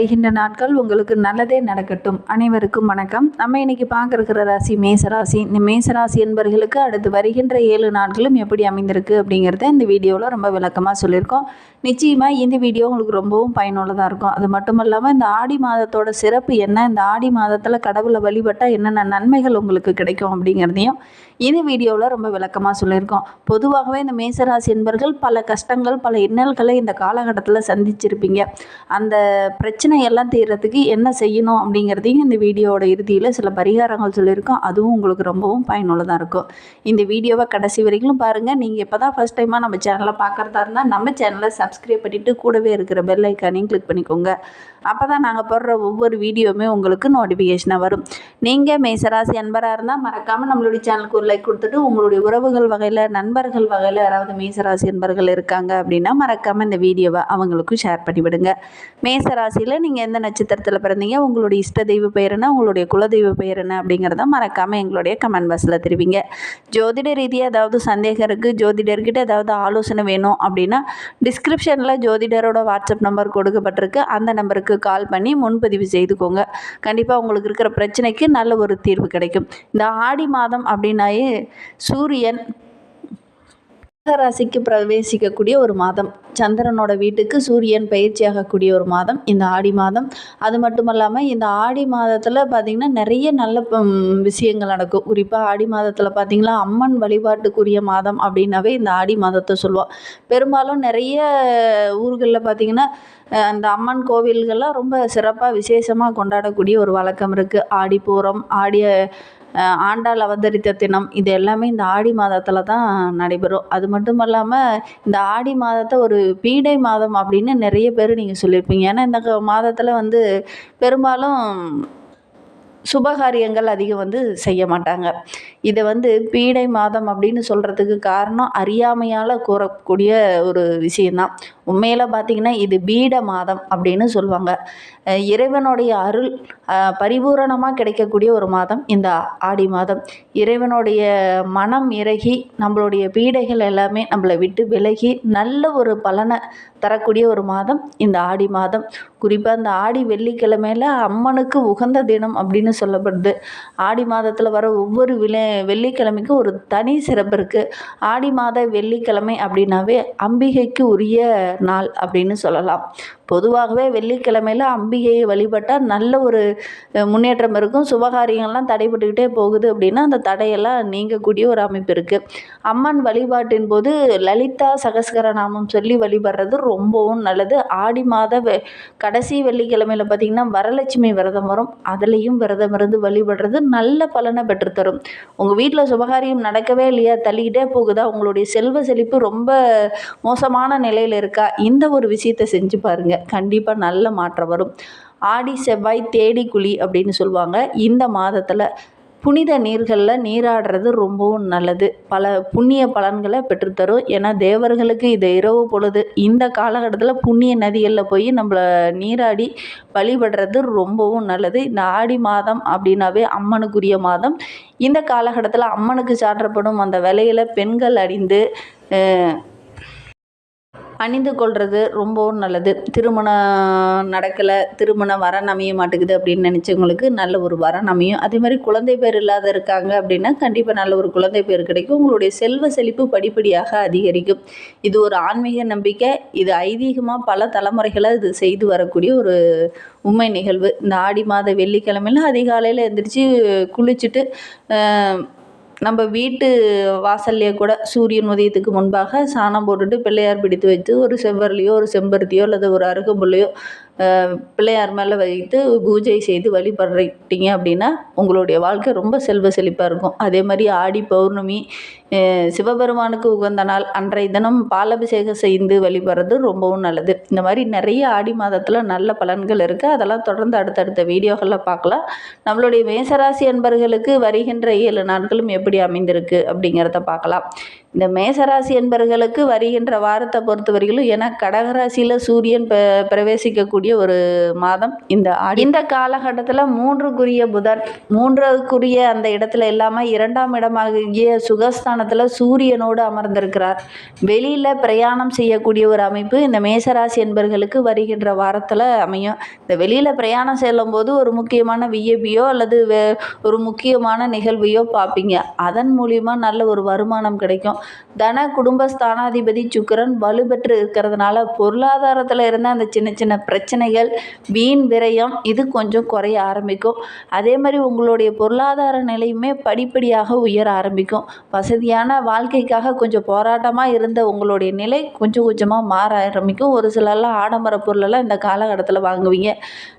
வருகின்ற நாட்கள் உங்களுக்கு நல்லதே நடக்கட்டும். அனைவருக்கும் வணக்கம். நம்ம இன்னைக்கு பார்க்குற ராசி மேசராசி. இந்த மேசராசி என்பர்களுக்கு அடுத்து வருகின்ற ஏழு நாட்களும் எப்படி அமைந்திருக்கு அப்படிங்கிறத இந்த வீடியோவில் ரொம்ப விளக்கமாக சொல்லியிருக்கோம். நிச்சயமாக இந்த வீடியோ உங்களுக்கு ரொம்பவும் பயனுள்ளதாக இருக்கும். அது மட்டும் இல்லாமல் இந்த ஆடி மாதத்தோட சிறப்பு என்ன? இந்த ஆடி மாதத்தில் கடவுளை வழிபட்டால் என்னென்ன நன்மைகள் உங்களுக்கு கிடைக்கும் அப்படிங்கிறதையும் இந்த வீடியோவில் ரொம்ப விளக்கமாக சொல்லியிருக்கோம். பொதுவாகவே இந்த மேசராசி என்பர்கள் பல கஷ்டங்கள் பல இன்னல்களை இந்த காலகட்டத்தில் சந்திச்சிருப்பீங்க. அந்த பிரச்சனை எல்லாம் தீர்றதுக்கு என்ன செய்யணும் அப்படிங்கிறதையும் இந்த வீடியோவோட இறுதியில் சில பரிகாரங்கள் சொல்லியிருக்கோம். அதுவும் உங்களுக்கு ரொம்பவும் பயனுள்ளதாக இருக்கும். இந்த வீடியோவை கடைசி வரைக்கும் பாருங்கள் நீங்கள் இப்போ தான் ஃபஸ்ட் டைமாக நம்ம சேனலை பார்க்குறதா இருந்தால் நம்ம சேனலை சப்ஸ்கிரைப் பண்ணிவிட்டு கூடவே இருக்கிற பெல் ஐக்கானையும் கிளிக் பண்ணிக்கோங்க. அப்போ தான் நாங்கள் போடுற ஒவ்வொரு வீடியோவுமே உங்களுக்கு நோட்டிஃபிகேஷனாக வரும். நீங்கள் மேசராசி அன்பராக இருந்தால் மறக்காமல் நம்மளுடைய சேனலுக்கு ஒரு லைக் கொடுத்துட்டு உங்களுடைய உறவுகள் வகையில் நண்பர்கள் வகையில் யாராவது மேசராசி அன்பர்கள் இருக்காங்க அப்படின்னா மறக்காமல் இந்த வீடியோவை அவங்களுக்கும் ஷேர் பண்ணிவிடுங்க. மேசராசியில் நீங்கள் எந்த நட்சத்திரத்தில் பிறந்தீங்க உங்களுடைய இஷ்ட தெய்வ பெயர் என்ன உங்களுடைய குலதெய்வ பெயர் என்ன அப்படிங்கிறத மறக்காமல் எங்களுடைய கமெண்ட் பாக்ஸில் தெரிவிங்க. ஜோதிட ரீதியாக ஏதாவது சந்தேகம் இருக்குது ஜோதிடர்கிட்ட ஏதாவது ஆலோசனை வேணும் அப்படின்னா டிஸ்கிரிப்ஷனில் ஜோதிடரோட வாட்ஸ்அப் நம்பர் கொடுக்கப்பட்டிருக்கு. அந்த நம்பருக்கு கால் பண்ணி முன்பதிவு செய்துக்கோங்க. கண்டிப்பாக உங்களுக்கு இருக்கிற பிரச்சனைக்கு நல்ல ஒரு தீர்வு கிடைக்கும். இந்த ஆடி மாதம் அப்படின்னாயே சூரியன் ராசிக்கு பிரவேசிக்கக்கூடிய ஒரு மாதம். சந்திரனோட வீட்டுக்கு சூரியன் பயிற்சியாகக்கூடிய ஒரு மாதம் இந்த ஆடி மாதம். அது மட்டும் இல்லாமல் இந்த ஆடி மாதத்தில் பார்த்திங்கன்னா நிறைய நல்ல விஷயங்கள் நடக்கும். குறிப்பாக ஆடி மாதத்தில் பார்த்திங்கன்னா அம்மன் வழிபாட்டுக்குரிய மாதம் அப்படின்னாவே இந்த ஆடி மாதத்தை சொல்லுவோம் பெரும்பாலும் நிறைய ஊர்களில் பார்த்திங்கன்னா அந்த அம்மன் கோவில்கள்லாம் ரொம்ப சிறப்பாக விசேஷமாக கொண்டாடக்கூடிய ஒரு வழக்கம் இருக்குது ஆடிப்பூரம் ஆடிய ஆண்டாள் அவதரித்த தினம் இது எல்லாமே இந்த ஆடி மாதத்தில் தான் நடைபெறும். அது மட்டும் இல்லாமல் இந்த ஆடி மாதத்தை ஒரு பீடை மாதம் அப்படின்னு நிறைய பேர் நீங்கள் சொல்லியிருப்பீங்க. ஏன்னா இந்த மாதத்தில் வந்து பெரும்பாலும் சுபகாரியங்கள் அதிகம் வந்து செய்ய மாட்டாங்க. இதை வந்து பீடை மாதம் அப்படின்னு சொல்கிறதுக்கு காரணம் அறியாமையால் கூறக்கூடிய ஒரு விஷயந்தான் உண்மையில் பார்த்திங்கன்னா இது பீட மாதம் அப்படின்னு சொல்லுவாங்க. இறைவனுடைய அருள் பரிபூரணமாக கிடைக்கக்கூடிய ஒரு மாதம் இந்த ஆடி மாதம். இறைவனுடைய மனம் இறகி நம்மளுடைய பீடைகள் எல்லாமே நம்மளை விட்டு விலகி நல்ல ஒரு பலனை தரக்கூடிய ஒரு மாதம் இந்த ஆடி மாதம். குறிப்பாக இந்த ஆடி வெள்ளிக்கிழமையில் அம்மனுக்கு உகந்த தினம் அப்படின்னு சொல்லப்படுது. ஆடி மாதத்தில் வர ஒவ்வொரு விலை வெள்ளிக்கிழமைக்கும் ஒரு தனி சிறப்பு இருக்குது ஆடி மாத வெள்ளிக்கிழமை அப்படின்னாவே அம்பிகைக்கு உரிய நாள் அப்படின்னு சொல்லலாம். பொதுவாகவே வெள்ளிக்கிழமையில் அம்பிகையை வழிபட்டால் நல்ல ஒரு முன்னேற்றம் இருக்கும். சுபகாரியங்கள்லாம் தடைபட்டுக்கிட்டே போகுது அப்படின்னா அந்த தடையெல்லாம் நீங்கக்கூடிய ஒரு அமைப்பு இருக்குது அம்மன் வழிபாட்டின் போது லலிதா சகஸ்கர நாமம் சொல்லி வழிபடுறது ரொம்பவும் நல்லது. ஆடி மாத வெ கடைசி வெள்ளிக்கிழமையில் பார்த்திங்கன்னா வரலட்சுமி விரதம் வரும். அதுலேயும் விரதம் இருந்து வழிபடுறது நல்ல பலனை பெற்றுத்தரும். உங்கள் வீட்டில் சுபகாரியம் நடக்கவே இல்லையா? தள்ளிக்கிட்டே போகுதா? உங்களுடைய செல்வ செழிப்பு ரொம்ப மோசமான நிலையில் இருக்கா? இந்த ஒரு விஷயத்தை செஞ்சு பாருங்கள் கண்டிப்பாக நல்ல மாற்றம் வரும். ஆடி செவ்வாய் தேடி குழி அப்படின்னு சொல்லுவாங்க. இந்த மாதத்தில் புனித நீர்களில் நீராடுறது ரொம்பவும் நல்லது. பல புண்ணிய பலன்களை பெற்றுத்தரும். ஏன்னா தேவர்களுக்கு இது இரவு பொழுது. இந்த காலகட்டத்தில் புண்ணிய நதிகளில் போய் நம்மளை நீராடி வழிபடுறது ரொம்பவும் நல்லது. இந்த ஆடி மாதம் அப்படின்னாவே அம்மனுக்குரிய மாதம். இந்த காலகட்டத்தில் அம்மனுக்கு சாற்றப்படும் அந்த விலையில பெண்கள் அணிந்து அணிந்து கொள்வது ரொம்பவும் நல்லது. திருமணம் நடக்கலை திருமணம் வரன் அமைய மாட்டேங்குது அப்படின்னு நினச்சவங்களுக்கு நல்ல ஒரு வரன் அமையும் அதே மாதிரி குழந்தை பேர் இல்லாத இருக்காங்க அப்படின்னா கண்டிப்பாக நல்ல ஒரு குழந்தை பேர் கிடைக்கும். உங்களுடைய செல்வ செழிப்பு படிப்படியாக அதிகரிக்கும். இது ஒரு ஆன்மீக நம்பிக்கை. இது ஐதீகமாக பல தலைமுறைகளை இது செய்து வரக்கூடிய ஒரு உண்மை நிகழ்வு. இந்த ஆடி மாத வெள்ளிக்கிழமையில் அதிகாலையில் எழுந்திரிச்சு குளிச்சுட்டு நம்ம வீட்டு வாசல்லையே கூட சூரியன் உதயத்துக்கு முன்பாக சாணம் போட்டுட்டு பிள்ளையார் பிடித்து வைத்து ஒரு செவ்வரளியோ ஒரு செம்பருத்தியோ அல்லது ஒரு அருகம்புல்லையோ பிள்ளையார் மேலே வைத்து பூஜை செய்து வழிபடுறீங்க அப்படின்னா உங்களுடைய வாழ்க்கை ரொம்ப செல்வ செழிப்பாக இருக்கும். அதே மாதிரி ஆடி பௌர்ணமி சிவபெருமானுக்கு உகந்த நாள் அன்றைய தினம் பாலபிஷேகம் செய்து வழிபடுறது ரொம்பவும் நல்லது. இந்த மாதிரி நிறைய ஆடி மாதத்தில் நல்ல பலன்கள் இருக்குது அதெல்லாம் தொடர்ந்து அடுத்தடுத்த வீடியோகளில் பார்க்கலாம். நம்மளுடைய மேசராசி அன்பர்களுக்கு வருகின்ற ஏழு நாட்களும் எப்படி அமைந்திருக்கு அப்படிங்கிறத பார்க்கலாம். இந்த மேசராசி என்பர்களுக்கு வருகின்ற வாரத்தை பொறுத்த வரையிலும் ஏன்னா கடகராசியில் சூரியன் பிரவேசிக்கக்கூடிய ஒரு மாதம். இந்த ஆடி இந்த காலகட்டத்தில் மூன்றுக்குரிய புதன் மூன்றுக்குரிய அந்த இடத்துல இல்லாமல் இரண்டாம் இடமாகிய சுகஸ்தானத்தில் சூரியனோடு அமர்ந்திருக்கிறார். வெளியில் பிரயாணம் செய்யக்கூடிய ஒரு அமைப்பு இந்த மேசராசி என்பர்களுக்கு வருகின்ற வாரத்தில் அமையும். இந்த வெளியில் பிரயாணம் செல்லும் போது ஒரு முக்கியமான விஏபியோ அல்லது வே ஒரு முக்கியமான நிகழ்வையோ பார்ப்பீங்க. அதன் மூலிமா நல்ல ஒரு வருமானம் கிடைக்கும். தன குடும்ப ஸ்தானாதிபதி சுக்கிரன் வலுப்பெற்று இருக்கிறதுனால பொருளாதாரத்தில் இருந்த அந்த சின்ன சின்ன பிரச்சனைகள் வீண் விரயம் இது கொஞ்சம் குறைய ஆரம்பிக்கும். அதே மாதிரி உங்களுடைய பொருளாதார நிலையுமே படிப்படியாக உயர ஆரம்பிக்கும். வசதியான வாழ்க்கைக்காக கொஞ்சம் போராட்டமாக இருந்த உங்களுடைய நிலை கொஞ்சம் கொஞ்சமாக மாற ஆரம்பிக்கும். ஒரு சிலர்லாம் ஆடம்பர பொருளெல்லாம் இந்த காலகட்டத்தில் வாங்குவீங்க.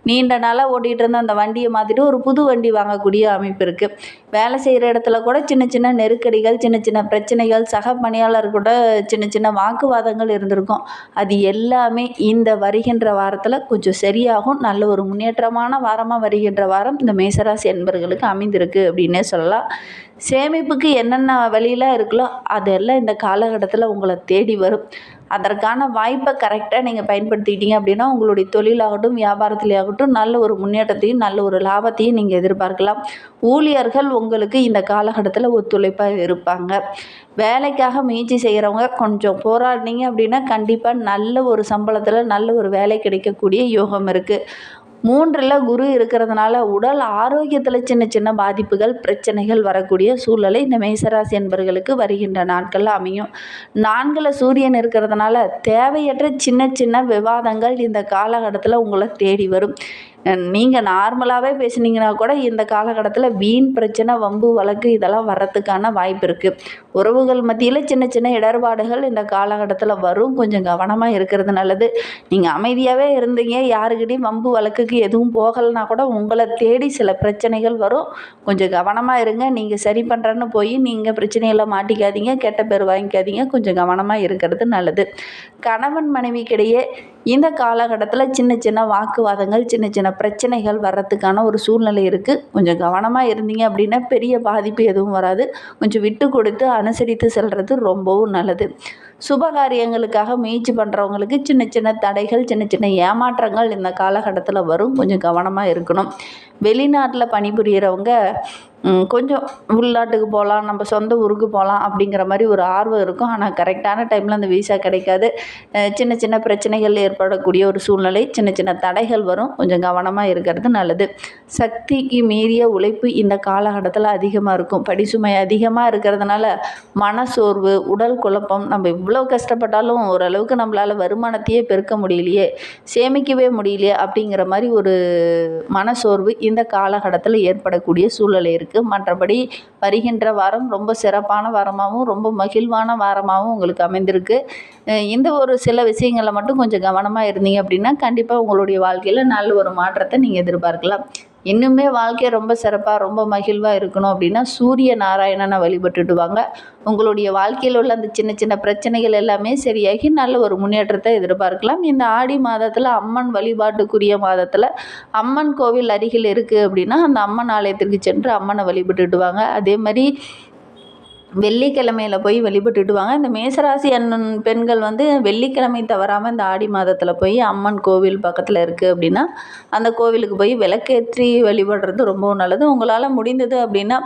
நீண்ட நாளாக ஓட்டிகிட்டு இருந்த அந்த வண்டியை மாற்றிட்டு ஒரு புது வண்டி வாங்கக்கூடிய அமைப்பு இருக்குது வேலை செய்கிற இடத்துல கூட சின்ன சின்ன நெருக்கடிகள் சின்ன சின்ன பிரச்சனைகள் சக பணியாளர் கூட சின்ன சின்ன வாக்குவாதங்கள் இருந்திருக்கும். அது எல்லாமே இந்த வருகின்ற வாரத்தில் கொஞ்சம் சரியாகும். நல்ல ஒரு முன்னேற்றமான வாரமாக வருகின்ற வாரம் இந்த மேசராசி என்பர்களுக்கு அமைந்திருக்கு அப்படின்னே சொல்லலாம். சேமிப்புக்கு என்னென்ன வழியெலாம் இருக்குல்லோ அதெல்லாம் இந்த காலகட்டத்தில் உங்களை தேடி வரும். அதற்கான வாய்ப்பை கரெக்டாக நீங்கள் பயன்படுத்திக்கிட்டீங்க அப்படின்னா உங்களுடைய தொழிலாகட்டும் வியாபாரத்திலேயாகட்டும் நல்ல ஒரு முன்னேற்றத்தையும் நல்ல ஒரு லாபத்தையும் நீங்கள் எதிர்பார்க்கலாம். ஊழியர்கள் உங்களுக்கு இந்த காலகட்டத்தில் ஒத்துழைப்பாக இருப்பாங்க. வேலைக்காக முயற்சி செய்கிறவங்க கொஞ்சம் போராடினீங்க அப்படின்னா கண்டிப்பாக நல்ல ஒரு சம்பளத்தில் நல்ல ஒரு வேலை கிடைக்கக்கூடிய யோகம் இருக்குது மூன்றில் குரு இருக்கிறதுனால உடல் ஆரோக்கியத்தில் சின்ன சின்ன பாதிப்புகள் பிரச்சனைகள் வரக்கூடிய சூழ்நிலை இந்த மேசராசி என்பர்களுக்கு வருகின்ற நாட்களில் அமையும். நான்கில் சூரியன் இருக்கிறதுனால தேவையற்ற சின்ன சின்ன விவாதங்கள் இந்த காலகட்டத்தில் உங்களை தேடி வரும். நீங்கள் நார்மலாகவே பேசுனீங்கன்னா கூட இந்த காலகட்டத்தில் வீண் பிரச்சனை வம்பு வழக்கு இதெல்லாம் வர்றதுக்கான வாய்ப்பு இருக்குது உறவுகள் மத்தியில் சின்ன சின்ன இடர்பாடுகள் இந்த காலகட்டத்தில் வரும். கொஞ்சம் கவனமாக இருக்கிறது நல்லது. நீங்கள் அமைதியாகவே இருந்தீங்க. யாருக்கிட்டையும் வம்பு வழக்குக்கு எதுவும் போகலைன்னா கூட உங்களை தேடி சில பிரச்சனைகள் வரும். கொஞ்சம் கவனமாக இருங்க. நீங்கள் சரி பண்ணுறேன்னு போய் நீங்கள் பிரச்சனையில் மாட்டிக்காதீங்க. கெட்ட பேர் வாங்கிக்காதீங்க. கொஞ்சம் கவனமாக இருக்கிறது நல்லது. கணவன் மனைவிக்கிடையே இந்த காலகட்டத்தில் சின்ன சின்ன வாக்குவாதங்கள் சின்ன சின்ன பிரச்சனைகள் வர்றதுக்கான ஒரு சூழ்நிலை இருக்குது கொஞ்சம் கவனமாக இருந்தீங்க அப்படின்னா பெரிய பாதிப்பு எதுவும் வராது. கொஞ்சம் விட்டு கொடுத்து அனுசரித்து செல்வது ரொம்பவும் நல்லது. சுபகாரியங்களுக்காக முயற்சி பண்ணுறவங்களுக்கு சின்ன சின்ன தடைகள் சின்ன சின்ன ஏமாற்றங்கள் இந்த காலகட்டத்தில் வரும். கொஞ்சம் கவனமாக இருக்கணும். வெளிநாட்டில் பணிபுரியிறவங்க கொஞ்சம் உள்நாட்டுக்கு போகலாம் நம்ம சொந்த ஊருக்கு போகலாம் அப்படிங்கிற மாதிரி ஒரு ஆர்வம் இருக்கும். ஆனால் கரெக்டான டைமில் அந்த விசா கிடைக்காது. சின்ன சின்ன பிரச்சனைகள் ஏற்படக்கூடிய ஒரு சூழ்நிலை சின்ன சின்ன தடைகள் வரும். கொஞ்சம் கவனமாக இருக்கிறது நல்லது. சக்திக்கு மீறிய உழைப்பு இந்த காலகட்டத்தில் அதிகமாக இருக்கும். படிசுமை அதிகமாக இருக்கிறதுனால மனசோர்வு உடல் குழப்பம் நம்ம இவ்வளோ கஷ்டப்பட்டாலும் ஓரளவுக்கு நம்மளால் வருமானத்தையே பெருக்க முடியலையே சேமிக்கவே முடியலையே அப்படிங்கிற மாதிரி ஒரு மனசோர்வு இந்த காலகட்டத்தில் ஏற்படக்கூடிய சூழ்நிலை இருக்குது மற்றபடி வருகின்ற வாரம் ரொம்ப சிறப்பான வாரமாகவும் ரொம்ப மகிழ்வான வாரமாகவும் உங்களுக்கு அமைந்திருக்கு. இந்த ஒரு சில விஷயங்களில் மட்டும் கொஞ்சம் கவனமாக இருந்தீங்க அப்படின்னா கண்டிப்பாக உங்களுடைய வாழ்க்கையில் நல்ல ஒரு மாற்றத்தை நீங்கள் எதிர்பார்க்கலாம். இன்னுமே வாழ்க்கையை ரொம்ப சிறப்பாக ரொம்ப மகிழ்வாக இருக்கணும் அப்படின்னா சூரிய நாராயணனை வழிபட்டுட்டு வாங்க உங்களுடைய வாழ்க்கையில் உள்ள அந்த சின்ன சின்ன பிரச்சனைகள் எல்லாமே சரியாகி நல்ல ஒரு முன்னேற்றத்தை எதிர்பார்க்கலாம். இந்த ஆடி மாதத்தில் அம்மன் வழிபாட்டுக்குரிய மாதத்தில் அம்மன் கோவில் அருகில் இருக்குது அப்படின்னா அந்த அம்மன் ஆலயத்திற்கு சென்று அம்மனை வழிபட்டுட்டு வாங்க அதே மாதிரி வெள்ளிக்கிழமையில போய் வழிபட்டுட்டு வாங்க இந்த மேசராசி அண்ணன் பெண்கள் வந்து வெள்ளிக்கிழமை தவறாமல் இந்த ஆடி மாதத்தில் போய் அம்மன் கோவில் பக்கத்தில் இருக்குது அப்படின்னா அந்த கோவிலுக்கு போய் விளக்கேற்றி வழிபடுறது ரொம்பவும் நல்லது. உங்களால் முடிந்தது அப்படின்னா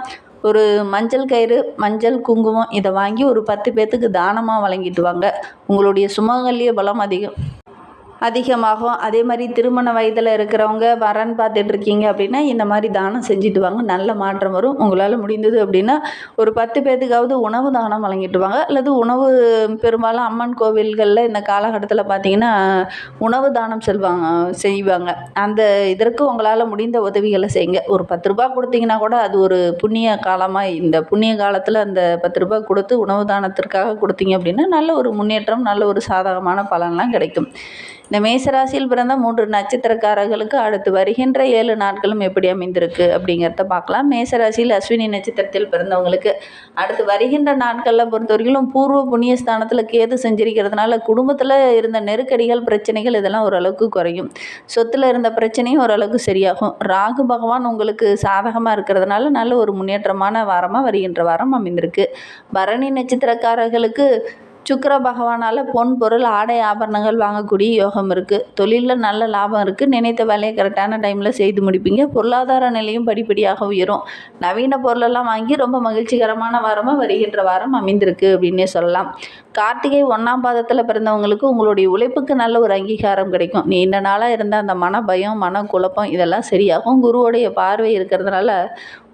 ஒரு மஞ்சள் கயிறு மஞ்சள் குங்குமம் இதை வாங்கி ஒரு பத்து பேர்த்துக்கு தானமாக வழங்கிட்டு வாங்க. உங்களுடைய சுமங்கல்ய பலம் அதிகம். அதிகமாகும். அதே மாதிரி திருமண வயதில் இருக்கிறவங்க வரன் பார்த்துட்ருக்கீங்க அப்படின்னா இந்த மாதிரி தானம் செஞ்சுட்டு வாங்க. நல்ல மாற்றம் வரும். உங்களால் முடிந்தது அப்படின்னா ஒரு பத்து பேர்த்துக்காவது உணவு தானம் வழங்கிட்டு வாங்க. அல்லது உணவு பெரும்பாலும் அம்மன் கோவில்களில் இந்த காலகட்டத்தில் பார்த்தீங்கன்னா உணவு தானம் செல்வாங்க செய்வாங்க. அந்த இதற்கு உங்களால் முடிந்த உதவிகளை செய்யுங்க. ஒரு பத்து ரூபா கொடுத்தீங்கன்னா கூட அது ஒரு புண்ணிய காலமாக இந்த புண்ணிய காலத்தில் அந்த பத்து ரூபா கொடுத்து உணவு தானத்திற்காக கொடுத்தீங்க அப்படின்னா நல்ல ஒரு முன்னேற்றம் நல்ல ஒரு சாதகமான பலன்லாம் கிடைக்கும். இந்த மேசராசியில் பிறந்த மூன்று நட்சத்திரக்காரர்களுக்கு அடுத்து வருகின்ற ஏழு நாட்களும் எப்படி அமைந்திருக்கு அப்படிங்கிறத பார்க்கலாம். மேசராசியில் அஸ்வினி நட்சத்திரத்தில் பிறந்தவங்களுக்கு அடுத்து வருகின்ற நாட்களில் பொறுத்தவரைக்கும் பூர்வ புண்ணிய ஸ்தானத்தில் கேது செஞ்சிருக்கிறதுனால குடும்பத்தில் இருந்த நெருக்கடிகள் பிரச்சனைகள் இதெல்லாம் ஓரளவுக்கு குறையும். சொத்தில் இருந்த பிரச்சனையும் ஓரளவுக்கு சரியாகும். ராகு பகவான் உங்களுக்கு சாதகமாக இருக்கிறதுனால நல்ல ஒரு முன்னேற்றமான வாரமாக வருகின்ற வாரம் அமைந்திருக்கு. பரணி நட்சத்திரக்காரர்களுக்கு சுக்கர பகவானால் பொன் பொருள் ஆடை ஆபரணங்கள் வாங்கக்கூடிய யோகம் இருக்குது தொழிலில் நல்ல லாபம் இருக்குது நினைத்த வேலையை கரெக்டான டைமில் செய்து முடிப்பீங்க. பொருளாதார நிலையும் படிப்படியாக உயரும். நவீன பொருளெல்லாம் வாங்கி ரொம்ப மகிழ்ச்சிகரமான வாரமாக வருகின்ற வாரம் அமைந்திருக்கு அப்படின்னே சொல்லலாம். கார்த்திகை ஒன்றாம் பாதத்தில் பிறந்தவங்களுக்கு உங்களுடைய உழைப்புக்கு நல்ல ஒரு அங்கீகாரம் கிடைக்கும். நீண்ட நாளாக இருந்த அந்த மன பயம் மன குழப்பம் இதெல்லாம் சரியாகும். குருவோடைய பார்வை இருக்கிறதுனால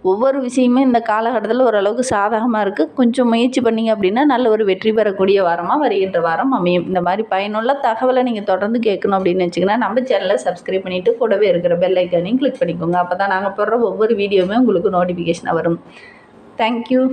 ஒவ்வொரு விஷயமும் இந்த காலகட்டத்தில் ஓரளவுக்கு சாதகமாக இருக்குது கொஞ்சம் முயற்சி பண்ணிங்க அப்படின்னா நல்ல ஒரு வெற்றி பெறக்கூடிய வாரமாக வருகின்ற வாரம் அமையும். இந்த மாதிரி பயனுள்ள தகவலை நீங்கள் தொடர்ந்து கேட்கணும் அப்படின்னு வச்சிங்கன்னா நம்ம சேனலை சப்ஸ்கிரைப் பண்ணிவிட்டு கூடவே இருக்கிற பெல் ஐக்கானையும் கிளிக் பண்ணிக்கோங்க. அப்போ தான் நாங்கள் போடுற ஒவ்வொரு வீடியோவுமே உங்களுக்கு நோட்டிஃபிகேஷனாக வரும். தேங்க்யூ